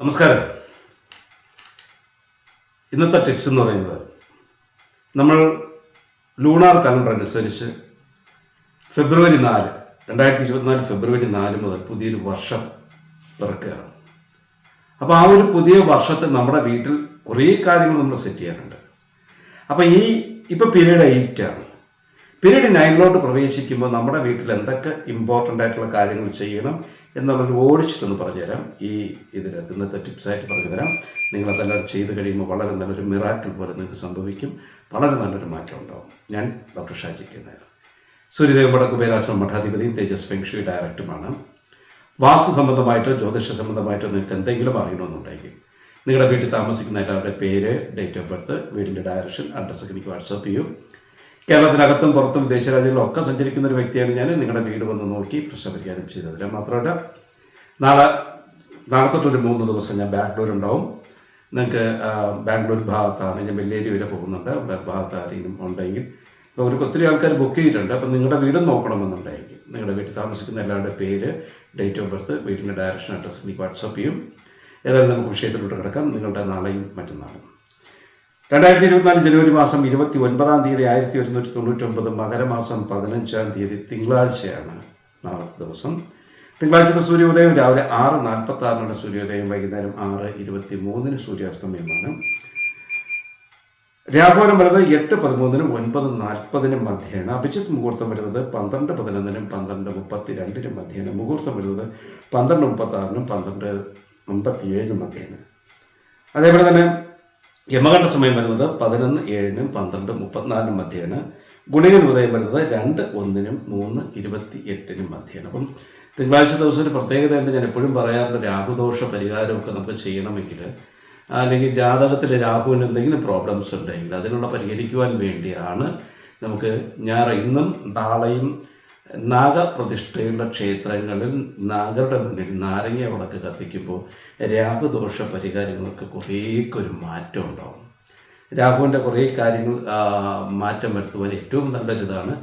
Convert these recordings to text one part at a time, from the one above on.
നമസ്കാരം. ഇന്നത്തെ ടിപ്സ് എന്ന് പറയുന്നത് നമ്മൾ ലൂണാർ കലണ്ടർ അനുസരിച്ച് ഫെബ്രുവരി നാല് രണ്ടായിരത്തി ഇരുപത്തിനാല് ഫെബ്രുവരി നാല് മുതൽ പുതിയൊരു വർഷം പിറക്കുകയാണ്. അപ്പോൾ ആ ഒരു പുതിയ വർഷത്തെ നമ്മുടെ വീട്ടിൽ കുറേ കാര്യങ്ങൾ നമ്മൾ സെറ്റ് ചെയ്യാനുണ്ട്. അപ്പോൾ ഈ ഇപ്പോൾ പീരീഡ് എയ്റ്റ് ആണ്. പീരീഡ് നയനിലോട്ട് പ്രവേശിക്കുമ്പോൾ നമ്മുടെ വീട്ടിൽ എന്തൊക്കെ ഇമ്പോർട്ടന്റ് ആയിട്ടുള്ള കാര്യങ്ങൾ ചെയ്യണം എന്നുള്ളൊരു ഓടിച്ചിട്ടൊന്ന് പറഞ്ഞുതരാം. ഈ ഇതിനകത്ത് ഇന്നത്തെ ടിപ്സായിട്ട് പറഞ്ഞുതരാം. നിങ്ങളതെല്ലാം ചെയ്ത് കഴിയുമ്പോൾ വളരെ നല്ലൊരു മിറാക്കിൾ പോലെ നിങ്ങൾക്ക് സംഭവിക്കും. വളരെ നല്ലൊരു മാറ്റം ഉണ്ടാവും. ഞാൻ ഡോക്ടർ ഷാജിക്ക് നേരം. സൂര്യദേവ് വടക്ക് പേരാശ്രമം മഠാധിപതിയും തേജസ് ഫെങ്ഷി ഡയറക്ടറുമാണ്. വാസ്തു സംബന്ധമായിട്ടോ ജ്യോതിഷ സംബന്ധമായിട്ടോ നിങ്ങൾക്ക് എന്തെങ്കിലും അറിയണമെന്നുണ്ടെങ്കിൽ നിങ്ങളുടെ വീട്ടിൽ താമസിക്കുന്ന എല്ലാവരുടെ പേര് ഡേറ്റ് ഓഫ് ബർത്ത് വീടിന്റെ ഡയറക്ഷൻ അഡ്രസ്സൊക്കെ എനിക്ക് വാട്സപ്പ് ചെയ്യും. കേരളത്തിനകത്തും പുറത്തും വിദേശ രാജ്യങ്ങളിലും ഒക്കെ സഞ്ചരിക്കുന്ന ഒരു വ്യക്തിയാണ് ഞാൻ. നിങ്ങളുടെ വീട് വന്ന് നോക്കി പ്രശ്നപരിഹാരം ചെയ്തു തരാം മാത്രമല്ല നാളെ നാളെ തൊട്ടൊരു മൂന്ന് ദിവസം ഞാൻ ബാംഗ്ലൂർ ഉണ്ടാവും നിങ്ങൾക്ക് ബാംഗ്ലൂർ ഭാഗത്താണ് ഞാൻ വെല്ലേരി വരെ പോകുന്നുണ്ട്. ഭാഗത്ത് ആരെങ്കിലും ഉണ്ടെങ്കിൽ. ഇപ്പോൾ ഒരു ഒത്തിരി ആൾക്കാർ ബുക്ക് ചെയ്തിട്ടുണ്ട്. അപ്പം നിങ്ങളുടെ വീടും നോക്കണമെന്നുണ്ടെങ്കിൽ നിങ്ങളുടെ വീട്ടിൽ താമസിക്കുന്ന എല്ലാവരുടെ പേര് ഡേറ്റ് ഓഫ് ബർത്ത് വീടിന്റെ ഡയറക്ഷൻ അഡ്രസ്സ് എനിക്ക് വാട്സപ്പ് ചെയ്യും. ഏതായാലും നമുക്ക് വിഷയത്തിലോട്ട് കിടക്കാം. നിങ്ങളുടെ നാളെയും മറ്റന്നാളും. രണ്ടായിരത്തി ഇരുപത്തിനാല് ജനുവരി മാസം ഇരുപത്തി ഒൻപതാം തീയതി ആയിരത്തി ഒരുന്നൂറ്റി തൊണ്ണൂറ്റൊമ്പത് മകരമാസം പതിനഞ്ചാം തീയതി തിങ്കളാഴ്ചയാണ് നാളത്തെ ദിവസം. തിങ്കളാഴ്ചത്തെ സൂര്യോദയം രാവിലെ ആറ് നാൽപ്പത്തി ആറിനുള്ള സൂര്യോദയം വൈകുന്നേരം ആറ് ഇരുപത്തി മൂന്നിന് സൂര്യാസ്തമയമാണ്. രാഘവനം വരുന്നത് എട്ട് പതിമൂന്നിനും ഒൻപത് നാൽപ്പതിനും മധ്യേണ് അഭിജിത്ത് മുഹൂർത്തം വരുന്നത് പന്ത്രണ്ട് പതിനൊന്നിനും പന്ത്രണ്ട് മുപ്പത്തി രണ്ടിനും മധ്യേണ് മുഹൂർത്തം വരുന്നത് പന്ത്രണ്ട് മുപ്പത്തി ആറിനും പന്ത്രണ്ട് അമ്പത്തി ഏഴിനും മധ്യേന അതേപോലെ തന്നെ യമകണ്ഠ സമയം വരുന്നത് പതിനൊന്ന് ഏഴിനും പന്ത്രണ്ട് മുപ്പത്തിനാലിനും മധ്യേന ഗുണികൻ ഉദയം വരുന്നത് രണ്ട് ഒന്നിനും മൂന്ന് ഇരുപത്തി എട്ടിനും മധ്യേന അപ്പം തിങ്കളാഴ്ച ദിവസം ഒരു എന്ന് ഞാൻ എപ്പോഴും പറയാറുണ്ട് രാഹുദോഷ പരിഹാരമൊക്കെ നമുക്ക് ചെയ്യണമെങ്കിൽ അല്ലെങ്കിൽ ജാതകത്തിൽ രാഹുവിന് എന്തെങ്കിലും പ്രോബ്ലംസ് ഉണ്ടെങ്കിൽ അതിനുള്ള പരിഹരിക്കുവാൻ വേണ്ടിയാണ് നമുക്ക് ഞാറ ഇന്നും നാളെയും നാഗപ്രതിഷ്ഠയുള്ള ക്ഷേത്രങ്ങളിൽ നാഗരുടെ മുന്നിൽ നാരങ്ങ വിളക്ക് കത്തിക്കുമ്പോൾ രാഹുദോഷ പരിഹാരങ്ങൾക്ക് കുറേയൊക്കെ ഒരു മാറ്റം ഉണ്ടാവും. രാഹുവിന്റെ കുറേ കാര്യങ്ങൾ മാറ്റം വരുത്തുവാൻ ഏറ്റവും നല്ലൊരിതാണ്.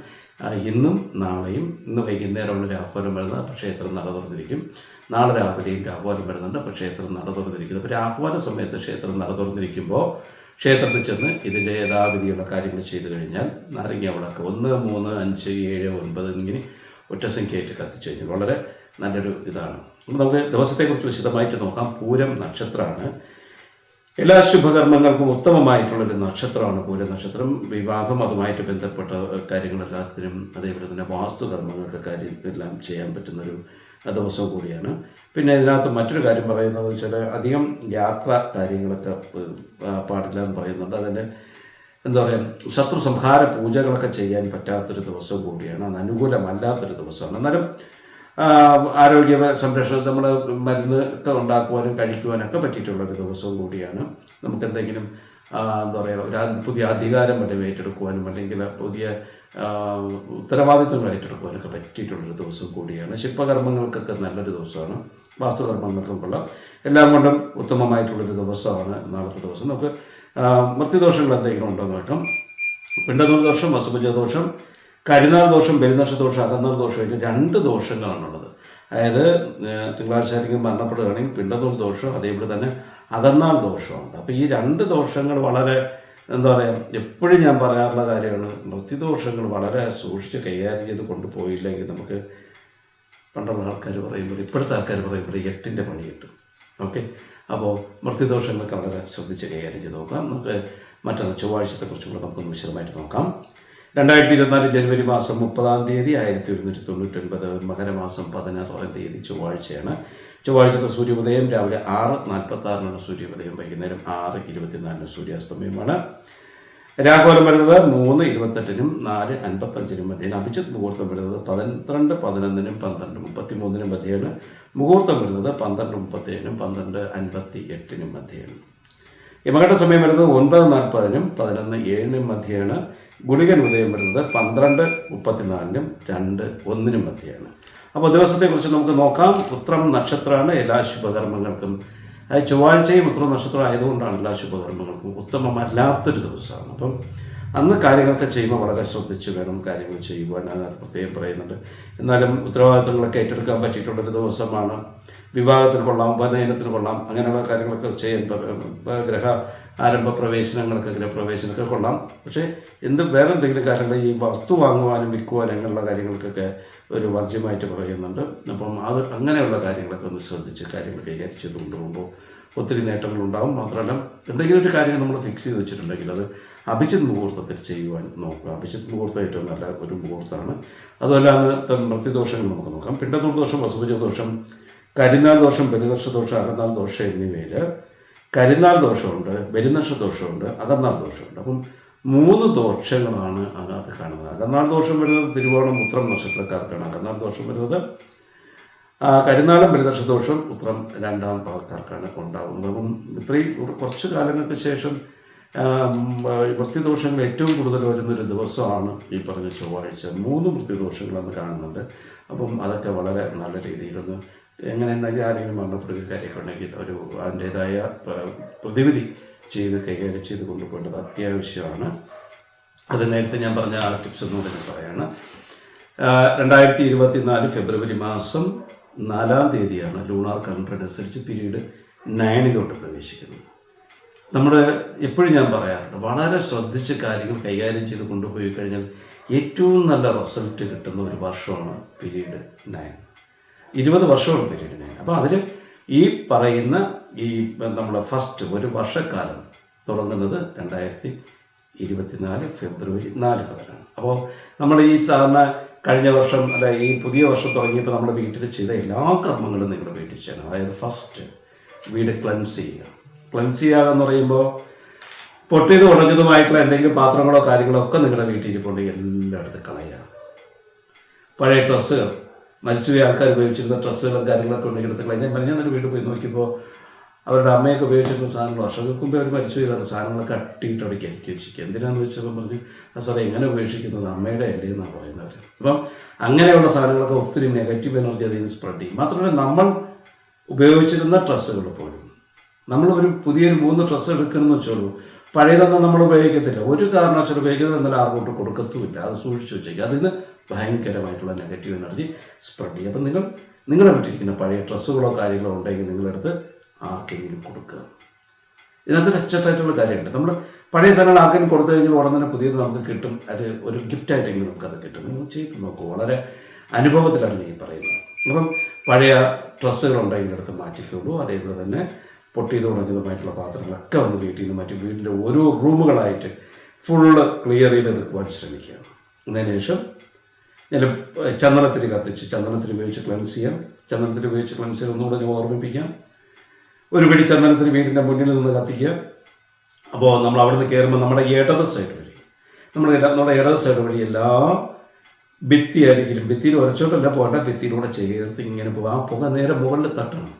ഇന്നും നാളെയും ഇന്ന് വൈകുന്നേരമുള്ള രാഹുലം വരുന്നത് അപ്പോൾ ക്ഷേത്രം നട തുറന്നിരിക്കും. നാളെ രാവിലെയും രാഹുലം വരുന്നുണ്ട് അപ്പോൾ ക്ഷേത്രം നട തുറന്നിരിക്കുന്നത് അപ്പോൾ രാഹുവാന സമയത്ത് ക്ഷേത്രം നട തുറന്നിരിക്കുമ്പോൾ ക്ഷേത്രത്തിൽ ചെന്ന് ഇതിന്റെ യഥാവിധിയുള്ള കാര്യങ്ങൾ ചെയ്തു കഴിഞ്ഞാൽ നാരങ്ങ വിളക്ക് ഒന്ന് മൂന്ന് അഞ്ച് ഏഴ് ഒൻപത് ഇങ്ങനെ ഒറ്റ സംഖ്യയായിട്ട് കത്തിച്ചു കഴിഞ്ഞാൽ വളരെ നല്ലൊരു ഇതാണ്. നമുക്ക് ദിവസത്തെക്കുറിച്ച് വിശദമായിട്ട് നോക്കാം. പൂരം നക്ഷത്രമാണ്. എല്ലാ ശുഭകർമ്മങ്ങൾക്കും ഉത്തമമായിട്ടുള്ളൊരു നക്ഷത്രമാണ് പൂരം നക്ഷത്രം. വിവാഹം അതുമായിട്ട് ബന്ധപ്പെട്ട കാര്യങ്ങളെല്ലാത്തിനും അതേപോലെ തന്നെ വാസ്തുകർമ്മങ്ങൾക്ക് കാര്യം എല്ലാം ചെയ്യാൻ പറ്റുന്നൊരു ദിവസവും കൂടിയാണ്. പിന്നെ ഇതിനകത്ത് മറ്റൊരു കാര്യം പറയുന്നത് വെച്ചാൽ അധികം യാത്ര കാര്യങ്ങളൊക്കെ പാടില്ല എന്ന് പറയുന്നുണ്ട്. അതിന്റെ എന്താ പറയുക ശത്രു സംഹാര പൂജകളൊക്കെ ചെയ്യാൻ പറ്റാത്തൊരു ദിവസം കൂടിയാണ്. അത് അനുകൂലമല്ലാത്തൊരു ദിവസമാണ്. എന്നാലും ആരോഗ്യ സംരക്ഷണം നമ്മൾ മരുന്ന് ഒക്കെ ഉണ്ടാക്കുവാനും കഴിക്കുവാനൊക്കെ പറ്റിയിട്ടുള്ളൊരു ദിവസവും കൂടിയാണ്. നമുക്ക് എന്തെങ്കിലും എന്താ പറയുക ഒരു പുതിയ അധികാരം വല്ലതും ഏറ്റെടുക്കുവാനും അല്ലെങ്കിൽ പുതിയ ആ, ഉത്തരവാദിത്തങ്ങൾ ഏറ്റെടുക്കുവാനൊക്കെ പറ്റിയിട്ടുള്ളൊരു ദിവസം കൂടിയാണ്. ശില്പകർമ്മങ്ങൾക്കൊക്കെ നല്ലൊരു ദിവസമാണ്. വാസ്തുകർമ്മങ്ങൾക്കും എല്ലാം കൊണ്ടും ഉത്തമമായിട്ടുള്ളൊരു ദിവസമാണ് നാളത്തെ ദിവസം. നമുക്ക് മൃത്യുദോഷങ്ങൾ എന്തെങ്കിലും ഉണ്ടോ നോക്കാം. പിണ്ടനൂർ ദോഷം വസുഭുജ ദോഷം കരിനാൾ ദോഷം ബലിനക്ഷ ദോഷം അകന്നാൾ ദോഷം ഇതിന് രണ്ട് ദോഷങ്ങളാണുള്ളത്. അതായത് തിങ്കളാഴ്ച ആയിരിക്കും മരണപ്പെടുകയാണെങ്കിൽ പിണ്ടനൂർ ദോഷം അതേപോലെ തന്നെ അകന്നാൾ ദോഷമുണ്ട്. അപ്പോൾ ഈ രണ്ട് ദോഷങ്ങൾ വളരെ എന്താ പറയുക എപ്പോഴും ഞാൻ പറയാറുള്ള കാര്യമാണ് വൃത്തിദോഷങ്ങൾ വളരെ സൂക്ഷിച്ച് കൈകാര്യം ചെയ്ത് കൊണ്ടുപോയില്ലെങ്കിൽ നമുക്ക് പണ്ടുള്ള ആൾക്കാർ പറയുമ്പോൾ ഇപ്പോഴത്തെ ആൾക്കാർ പറയുമ്പോൾ എട്ടിന്റെ പണി കിട്ടും. ഓക്കെ? അപ്പോൾ വൃത്തിദോഷങ്ങളൊക്കെ വളരെ ശ്രദ്ധിച്ച് കൈകാര്യം ചെയ്ത് നോക്കാം. നമുക്ക് മറ്റൊന്ന് ചൊവ്വാഴ്ചത്തെക്കുറിച്ചുകൂടെ നമുക്കൊന്ന് വിശദമായിട്ട് നോക്കാം. രണ്ടായിരത്തി ഇരുപത്തിനാല് ജനുവരി മാസം മുപ്പതാം തീയതി ആയിരത്തി ഒരുന്നൂറ്റി തൊണ്ണൂറ്റൊൻപത് മകരമാസം പതിനാറാം തീയതി ചൊവ്വാഴ്ചയാണ്. ചൊവ്വാഴ്ചത്തെ സൂര്യോദയം രാവിലെ ആറ് നാൽപ്പത്തി ആറിനാണ് സൂര്യോദയം വൈകുന്നേരം ആറ് ഇരുപത്തിനാലിന് സൂര്യാസ്തമയമാണ്. രാഹുലം വരുന്നത് മൂന്ന് ഇരുപത്തെട്ടിനും നാല് അൻപത്തഞ്ചിനും മധ്യേന അഭിജിത്ത് മുഹൂർത്തം വരുന്നത് പന്ത്രണ്ട് പതിനൊന്നിനും പന്ത്രണ്ട് മുപ്പത്തി മൂന്നിനും മധ്യേന മുഹൂർത്തം വരുന്നത് പന്ത്രണ്ട് മുപ്പത്തേഴിനും പന്ത്രണ്ട് അൻപത്തി എട്ടിനും മധ്യേന യമഘട്ട സമയം വരുന്നത് ഒൻപത് നാൽപ്പതിനും പതിനൊന്ന് ഏഴിനും മധ്യേയാണ്. ഗുളികൻ ഉദയം വരുന്നത് പന്ത്രണ്ട് മുപ്പത്തിനാലിനും രണ്ട് ഒന്നിനും മധ്യയാണ്. അപ്പോൾ ദിവസത്തെക്കുറിച്ച് നമുക്ക് നോക്കാം. ഉത്രം നക്ഷത്രമാണ് എല്ലാ ശുഭകർമ്മങ്ങൾക്കും. ചൊവ്വാഴ്ചയും ഉത്തര നക്ഷത്രം ആയതുകൊണ്ടാണ് എല്ലാ ശുഭകർമ്മങ്ങൾക്കും ഉത്തമമല്ലാത്തൊരു ദിവസമാണ്. അപ്പം അന്ന് കാര്യങ്ങളൊക്കെ ചെയ്യുമ്പോൾ വളരെ ശ്രദ്ധിച്ച് വേണം കാര്യങ്ങൾ ചെയ്യുവാൻ. അതിനകത്ത് പ്രത്യേകം പറയുന്നുണ്ട്. എന്നാലും ഉത്തരവാദിത്തങ്ങളൊക്കെ ഏറ്റെടുക്കാൻ പറ്റിയിട്ടുള്ളൊരു ദിവസമാണ്. വിവാഹത്തിന് കൊള്ളാം വനയനത്തിന് കൊള്ളാം അങ്ങനെയുള്ള കാര്യങ്ങളൊക്കെ ചെയ്യാൻ ഗ്രഹ ആരംഭ പ്രവേശനങ്ങൾക്ക് ഗൃഹപ്രവേശനമൊക്കെ കൊള്ളാം. പക്ഷേ എന്ത് വേറെ എന്തെങ്കിലും കാര്യങ്ങൾ ഈ വസ്തു വാങ്ങുവാനും വിൽക്കുവാനും അങ്ങനെയുള്ള കാര്യങ്ങൾക്കൊക്കെ ഒരു വർജ്യമായിട്ട് പറയുന്നുണ്ട്. അപ്പം അത് അങ്ങനെയുള്ള കാര്യങ്ങളൊക്കെ ഒന്ന് ശ്രദ്ധിച്ച് കാര്യങ്ങൾ കൈകാര്യം ചെയ്ത് കൊണ്ടുപോകുമ്പോൾ ഒത്തിരി നേട്ടങ്ങളുണ്ടാവും മാത്രമല്ല എന്തെങ്കിലും ഒരു കാര്യം നമ്മൾ ഫിക്സ് ചെയ്ത് വെച്ചിട്ടുണ്ടെങ്കിൽ അത് അഭിജിത് മുഹൂർത്തത്തിൽ ചെയ്യുവാൻ നോക്കുക. അഭിജിത് മുഹൂർത്തം ഏറ്റവും നല്ല ഒരു മുഹൂർത്തമാണ്. അതുമല്ലാതെ മൃത്യുദോഷങ്ങൾ നമുക്ക് നോക്കാം. പിണ്ടത്തൂർ ദോഷം വസുഭജ ദോഷം കരിനാൾ ദോഷം ബലിദർശ ദോഷം അകന്നാൾ ദോഷം എന്നിവയിൽ കരിനാൾ ദോഷമുണ്ട് ബലിനക്ഷ ദോഷമുണ്ട് അകന്നാൾ ദോഷമുണ്ട്. അപ്പം മൂന്ന് ദോഷങ്ങളാണ് അതിനകത്ത് കാണുന്നത്. അകന്നാൾ ദോഷം വരുന്നത് തിരുവോണം ഉത്രം നക്ഷത്രക്കാർക്കാണ്. അകന്നാൾ ദോഷം വരുന്നത് കരിനാളും ബലിദർശ ദോഷം ഉത്രം രണ്ടാം ഭാഗക്കാർക്കാണ് ഉണ്ടാകുന്നത് അപ്പം ഇത്രയും കുറച്ച് കാലങ്ങൾക്ക് ശേഷം വൃത്തിദോഷങ്ങൾ ഏറ്റവും കൂടുതൽ വരുന്നൊരു ദിവസമാണ് ഈ പറഞ്ഞ ചൊവ്വാഴ്ച. മൂന്ന് വൃത്തിദോഷങ്ങളെന്ന് കാണുന്നുണ്ട്. അപ്പം അതൊക്കെ വളരെ നല്ല രീതിയിലൊന്ന് എങ്ങനെ എന്തെങ്കിലും ആരെങ്കിലും മരണപ്പെടുക കാര്യമൊക്കെ ഒരു അതിന്റേതായ പ്രതിവിധി ചെയ്ത് കൈകാര്യം ചെയ്ത് കൊണ്ടുപോകേണ്ടത് അത്യാവശ്യമാണ്. അത് നേരത്തെ ഞാൻ പറഞ്ഞ ആ ടിപ്സ് ഒന്നുകൂടെ ഞാൻ പറയാണ്. രണ്ടായിരത്തി ഇരുപത്തി നാല് ഫെബ്രുവരി മാസം നാലാം തീയതിയാണ് ലൂണാർ കലണ്ടർ അനുസരിച്ച് പിരീഡ് നയനിലോട്ട് പ്രവേശിക്കുന്നത്. നമ്മൾ എപ്പോഴും ഞാൻ പറയാറുണ്ട് വളരെ ശ്രദ്ധിച്ച് കാര്യങ്ങൾ കൈകാര്യം ചെയ്ത് കൊണ്ടുപോയി കഴിഞ്ഞാൽ ഏറ്റവും നല്ല റിസൾട്ട് കിട്ടുന്ന ഒരു വർഷമാണ് പിരീഡ് നയൻ. ഇരുപത് വർഷമാണ് പീരീഡ് നയൻ അപ്പോൾ അതിൽ ഈ പറയുന്ന ഈ നമ്മുടെ ഫസ്റ്റ് ഒരു വർഷക്കാലം തുടങ്ങുന്നത് രണ്ടായിരത്തി ഇരുപത്തിനാല് ഫെബ്രുവരി നാല് മുതലാണ്. അപ്പോൾ നമ്മൾ ഈ സാധാരണ കഴിഞ്ഞ വർഷം അല്ല ഈ പുതിയ വർഷം തുടങ്ങിയപ്പോൾ നമ്മുടെ വീട്ടിൽ ചെയ്ത എല്ലാ കർമ്മങ്ങളും നിങ്ങളുടെ വീട്ടിൽ ചെയ്യണം. അതായത് ഫസ്റ്റ് വീട് ക്ലൻസ് ചെയ്യുക. ക്ലൻസ് ചെയ്യുക എന്ന് പറയുമ്പോൾ പൊട്ടിയത് ഉടഞ്ഞതുമായിട്ടുള്ള എന്തെങ്കിലും പാത്രങ്ങളോ കാര്യങ്ങളോ ഒക്കെ നിങ്ങളുടെ വീട്ടിൽ ഇരിപ്പുണ്ടെങ്കിൽ എല്ലായിടത്തും കളയുക. പഴയ ഡ്രസ്സുകൾ മരിച്ചുപോയ ആൾക്കാർ ഉപയോഗിച്ചിരുന്ന ഡ്രസ്സുകളും കാര്യങ്ങളൊക്കെ ഉണ്ടെങ്കിൽ എടുത്ത് ഞാൻ പറഞ്ഞ വീട് പോയി നോക്കിയപ്പോൾ അവരുടെ അമ്മയൊക്കെ ഉപയോഗിച്ചിരുന്ന സാധനങ്ങൾ വർഷങ്ങൾക്ക് മുമ്പേ അവർ മരിച്ചു സാധനങ്ങളൊക്കെ കട്ടിയിട്ട് അവിടെ കയറ്റി എന്തിനാന്ന് വെച്ചപ്പോൾ പറഞ്ഞു ആ സാറേ എങ്ങനെ ഉപേക്ഷിക്കുന്നത്? അമ്മയുടെ അല്ലേ എന്നാണ് പറയുന്നവർ അപ്പം അങ്ങനെയുള്ള സാധനങ്ങളൊക്കെ ഒത്തിരി നെഗറ്റീവ് എനർജി അതിൽ സ്പ്രെഡ് ചെയ്യും. മാത്രമല്ല നമ്മൾ ഉപയോഗിച്ചിരുന്ന ഡ്രസ്സുകൾ പോലും. നമ്മൾ ഒരു പുതിയൊരു മൂന്ന് ഡ്രസ്സ് എടുക്കണമെന്ന് വെച്ചോളൂ. പഴയതൊന്നും നമ്മൾ ഉപയോഗിക്കത്തില്ല. ഒരു കാരണവശാലും ഉപയോഗിക്കുന്നത് എന്നാലും ആർക്കോട്ട് കൊടുക്കത്തുമില്ല. അത് സൂക്ഷിച്ചു വെച്ചേക്കുക. അതിന് ഭയങ്കരമായിട്ടുള്ള നെഗറ്റീവ് എനർജി സ്പ്രെഡ് ചെയ്യും. അപ്പം നിങ്ങൾ നിങ്ങളുടെ വീട്ടിലിരിക്കുന്ന പഴയ ഡ്രസ്സുകളോ കാര്യങ്ങളോ ഉണ്ടെങ്കിൽ നിങ്ങളെടുത്ത് ആർക്കെങ്കിലും കൊടുക്കുക. ഇതിനകത്ത് അച്ചട്ടായിട്ടുള്ള കാര്യമുണ്ട്. നമ്മൾ പഴയ സാധനങ്ങൾ ആർക്കെങ്കിലും കൊടുത്തു കഴിഞ്ഞാൽ ഉടൻ തന്നെ പുതിയത് നമുക്ക് കിട്ടും. അത് ഒരു ഗിഫ്റ്റായിട്ടെങ്കിലും നമുക്കത് കിട്ടും. നിങ്ങൾ ചെയ്ത് നോക്കൂ. വളരെ അനുഭവത്തിലാണ് ഈ പറയുന്നത്. അപ്പം പഴയ ഡ്രസ്സുകൾ ഉണ്ടെങ്കിൽ എടുത്ത് മാറ്റിക്കൊള്ളൂ. അതേപോലെ തന്നെ പൊട്ടിയത് ഉണങ്ങിയതുമായിട്ടുള്ള പാത്രങ്ങളൊക്കെ വന്ന് വീട്ടിൽ നിന്ന് മാറ്റി വീടിന്റെ ഓരോ റൂമുകളായിട്ട് ഫുള്ള് ക്ലിയർ ചെയ്തെടുക്കുവാൻ ശ്രമിക്കുക. അതിന് ഞാൻ ചന്ദനത്തിരി കത്തിച്ച് ചന്ദനത്തിരി ഉപയോഗിച്ച് ക്ലൻസ് ചെയ്യാം ചന്ദനത്തിരി ഉപയോഗിച്ച് ക്ലൻസ് ചെയ്യാൻ ഒന്നുകൂടെ ഞാൻ ഓർമ്മിപ്പിക്കാം. ഒരു പിടി ചന്ദനത്തിരി വീടിന്റെ മുന്നിൽ നിന്ന് കത്തിക്കുക. അപ്പോൾ നമ്മൾ അവിടുന്ന് കയറുമ്പോൾ നമ്മുടെ ഇടത് സൈഡ് വഴി നമ്മുടെ നമ്മുടെ ഇടത് സൈഡ് വഴി എല്ലാ ഭിത്തിയായിരിക്കും ഭിത്തിയിൽ ഉരച്ചോട്ടല്ല പോകേണ്ട ഭിത്തിയിലൂടെ ചേർത്ത് ഇങ്ങനെ പോകും ആ പുക നേരെ മുകളിൽ തട്ടണം.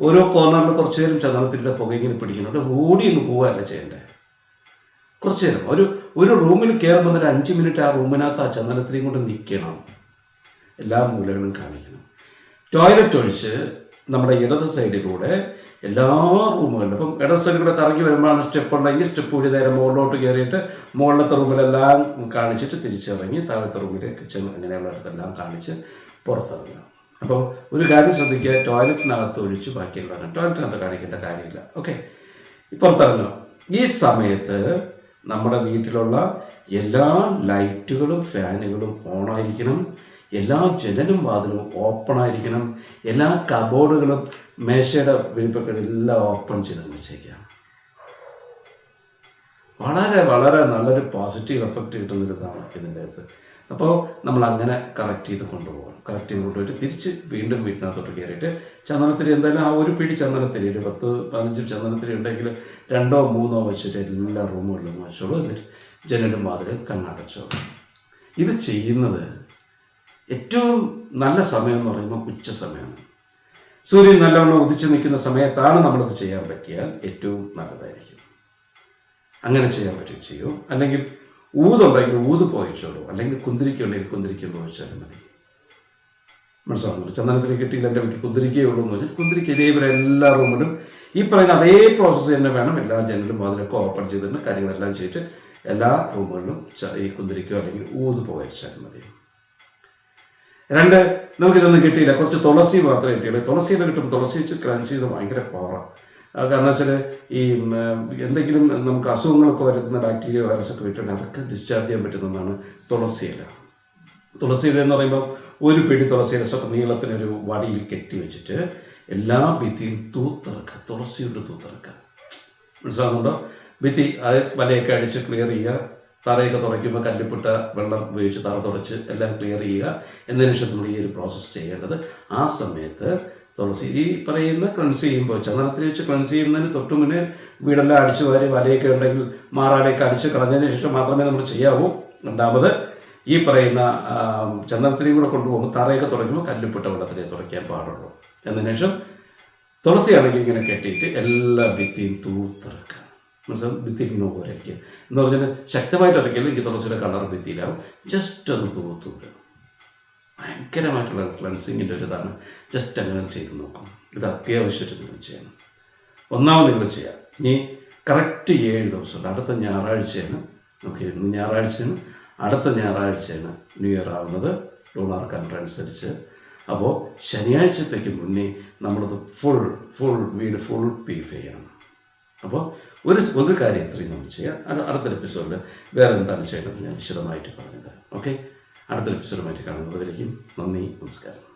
ഓരോ കോർണറിൽ കുറച്ച് നേരം ചന്ദനത്തിന്റെ പുക ഇങ്ങനെ പിടിക്കുന്നുണ്ട് ഓടി ഒന്ന് പോവുകയല്ല ചെയ്യേണ്ടത്. കുറച്ച് നേരം. ഒരു ഒരു റൂമിൽ കയറുമ്പോൾ ഒരു അഞ്ച് മിനിറ്റ് ആ റൂമിനകത്ത് ആ ചന്ദനത്തിനെയും കൊണ്ട് നിൽക്കണം എല്ലാ മൂലകളും കാണിക്കണം. ടോയ്ലറ്റ് ഒഴിച്ച് നമ്മുടെ ഇടത് സൈഡിലൂടെ എല്ലാ റൂമുകളിലും. അപ്പം ഇടത് സൈഡിലൂടെ കറങ്ങി വരുമ്പോഴാണ് സ്റ്റെപ്പ് ഉണ്ടെങ്കിൽ സ്റ്റെപ്പ് കൂടി നേരെ മുകളിലോട്ട് കയറിയിട്ട് മുകളിലത്തെ റൂമിലെല്ലാം കാണിച്ചിട്ട് തിരിച്ചിറങ്ങി താഴത്തെ റൂമിലെ കിച്ചൺ അങ്ങനെയുള്ള ഇടത്തെല്ലാം കാണിച്ച് പുറത്തിറങ്ങുക. അപ്പോൾ ഒരു കാര്യം ശ്രദ്ധിക്കുക ടോയ്ലറ്റിനകത്ത് ഒഴിച്ച് ബാക്കിയുള്ളതാണ്. ടോയ്ലറ്റിനകത്ത് കാണിക്കേണ്ട കാര്യമില്ല. ഓക്കെ. പുറത്തിറങ്ങുക. ഈ സമയത്ത് നമ്മുടെ വീട്ടിലുള്ള എല്ലാ ലൈറ്റുകളും ഫാനുകളും ഓണായിരിക്കണം. എല്ലാ ജനലും വാതിലും ഓപ്പൺ ആയിരിക്കണം എല്ലാ കബോർഡുകളും മേശയുടെ വിരിപ്പൊക്കെ എല്ലാം ഓപ്പൺ ചെയ്ത് വെച്ചേക്കാം. വളരെ വളരെ നല്ലൊരു പോസിറ്റീവ് എഫക്റ്റ് കിട്ടുന്നൊരിതാണ് ഇതിന്റെ അകത്ത്. അപ്പോൾ നമ്മൾ അങ്ങനെ കറക്റ്റ് ചെയ്ത് കൊണ്ടുപോകണം. കറക്റ്റ് ചെയ്ത് കൊണ്ടുപോയിട്ട് തിരിച്ച് വീണ്ടും വീട്ടിനകത്തോട്ട് കയറിയിട്ട് ചന്ദനത്തിരി എന്തായാലും ആ ഒരു പിടി ചന്ദനത്തിരി ഒരു പത്ത് പതിനഞ്ച് ചന്ദനത്തിരി ഉണ്ടെങ്കിൽ രണ്ടോ മൂന്നോ വെച്ചിട്ട് എല്ലാ റൂമുകളിലും വെച്ചോളൂ എന്നിട്ട് ജനലും വാതിലും കണ്ണടച്ചോളൂ. ഇത് ചെയ്യുന്നത് ഏറ്റവും നല്ല സമയം എന്ന് പറയുമ്പോൾ ഉച്ച സമയമാണ്. സൂര്യൻ നല്ലവണ്ണം ഉദിച്ചു നിൽക്കുന്ന സമയത്താണ് നമ്മളത് ചെയ്യാൻ പറ്റിയാൽ ഏറ്റവും നല്ലതായിരിക്കും. അങ്ങനെ ചെയ്യാൻ പറ്റും ചെയ്യൂ. അല്ലെങ്കിൽ ഊതുണ്ടെങ്കിൽ ഊത് പോയിച്ചോളൂ അല്ലെങ്കിൽ കുന്തിരിക്കുണ്ടെങ്കിൽ കുന്തിരിക്കം പോയിച്ചാലും മതി. മനസ്സിലാവുന്നുണ്ട്? ചന്ദനത്തിന് കിട്ടിയില്ല എന്റെ വീട്ടിൽ കുന്തിരിക്കേ ഉള്ളൂ എന്ന് പറഞ്ഞാൽ കുന്തിരിക്ക ഇതേപോലെ എല്ലാ റൂമിലും ഈ പറയുന്ന അതേ പ്രോസസ്സ് തന്നെ വേണം. എല്ലാ ജനലും വാതിലൊക്കെ ഓപ്പൺ ചെയ്തിട്ട് കാര്യങ്ങളെല്ലാം ചെയ്തിട്ട് എല്ലാ റൂമുകളിലും ഈ കുന്തിരിക്കോ അല്ലെങ്കിൽ ഊത് പോയിച്ചാലും മതി. രണ്ട് നമുക്കിതൊന്നും കിട്ടിയില്ല. കുറച്ച് തുളസി മാത്രമേ കിട്ടിയുള്ളൂ. തുളസിയുടെ കിട്ടുമ്പോൾ തുളസി വെച്ച് ക്രഞ്ച് ചെയ്ത് ഭയങ്കര പവറാണ് കാരണം വെച്ചാൽ ഈ എന്തെങ്കിലും നമുക്ക് അസുഖങ്ങളൊക്കെ വരുത്തുന്ന ബാക്ടീരിയ വൈറസ് ഒക്കെ വിട്ടുണ്ടെങ്കിൽ അതൊക്കെ ഡിസ്ചാർജ് ചെയ്യാൻ പറ്റുന്നതാണ് തുളസിയില തുളസിയില തുളസി എന്ന് പറയുമ്പോൾ ഒരു പിടി തുളസിയില നീളത്തിനൊരു വടിയിൽ കെട്ടി വെച്ചിട്ട് എല്ലാ ഭിത്തിയും തൂത്തിറക്കുക. തുളസിയുടെ തൂത്തിറക്കുക. മനസ്സിലാകുന്നുണ്ടോ ഭിത്തി അത് വലയൊക്കെ അടിച്ച് ക്ലിയർ ചെയ്യുക. തറയൊക്കെ തുറയ്ക്കുമ്പോൾ കല്ലിപ്പിട്ട വെള്ളം ഉപയോഗിച്ച് തറ തുറച്ച് എല്ലാം ക്ലിയർ ചെയ്യുക. എന്നതിന് ശേഷം നമ്മൾ ഈ ഒരു പ്രോസസ്സ് ചെയ്യേണ്ടത്. ആ സമയത്ത് തുളസി ഈ പറയുന്ന ക്ലൻസ് ചെയ്യുമ്പോൾ ചന്ദനത്തിൽ വെച്ച് ക്ലൻസ് ചെയ്യുന്നതിന് തൊട്ട് മുന്നേ വീടെല്ലാം അടിച്ചു വാരി വലയൊക്കെ ഉണ്ടെങ്കിൽ മാറാലയൊക്കെ അടിച്ച് കളഞ്ഞതിന് ശേഷം മാത്രമേ നമ്മൾ ചെയ്യാവൂ. രണ്ടാമത് ഈ പറയുന്ന ചന്ദനത്തിനെയും കൂടെ കൊണ്ടുപോകുമ്പോൾ തറയൊക്കെ തുടങ്ങുമ്പോൾ കല്ലുപ്പിട്ട വെള്ളത്തിലേ തുടയ്ക്കാൻ പാടുള്ളൂ. എന്നതിന് ശേഷം തുളസി ആണെങ്കിൽ ഇങ്ങനെ കെട്ടിയിട്ട് എല്ലാ ഭിത്തിയും തൂത്തിറക്കുക. മനസ്സിലാവും ഭിത്തി ഇങ്ങനെ ഉരയ്ക്കുക എന്ന് പറഞ്ഞാൽ ശക്തമായിട്ട് ഇറക്കിയാലും എനിക്ക് തുളസിയുടെ കളർ ഭിത്തിയിലാവും. ജസ്റ്റ് ഒന്ന് തൂത്തൂട്ടുക ഭയങ്കരമായിട്ടുള്ള ക്ലൻസിങ്ങിന്റെ ഒരു ഇതാണ്. ജസ്റ്റ് അങ്ങനെ ചെയ്ത് നോക്കാം ഇത് അത്യാവശ്യമായിട്ട് നിങ്ങൾ ചെയ്യണം. ഒന്നാമത് നിങ്ങൾ ചെയ്യാം. ഇനി കറക്റ്റ് ഏഴ് ദിവസമുണ്ട്. അടുത്ത ഞായറാഴ്ചയാണ്. നമുക്ക് ഇന്ന് ഞായറാഴ്ചയാണ്. അടുത്ത ഞായറാഴ്ചയാണ് ന്യൂ ഇയർ ആവുന്നത്. ലൂണാർ കലണ്ടർ അനുസരിച്ച്. അപ്പോൾ ശനിയാഴ്ചത്തേക്ക് മുന്നേ നമ്മളത് ഫുൾ ഫുൾ വീട് ഫുൾ പീഫ് ചെയ്യണം. അപ്പോൾ ഒരു ഒരു കാര്യം ഇത്രയും നമ്മൾ ചെയ്യാം. അത് അടുത്ത എപ്പിസോഡിൽ വേറെ എന്താണ് ചെയ്യേണ്ടത് ഞാൻ വിശദമായിട്ട് പറഞ്ഞത് ഓക്കെ അടുത്ത എപ്പിസോഡുമായിട്ട് കാണുന്നതുവരേക്കും നന്ദി നമസ്കാരം.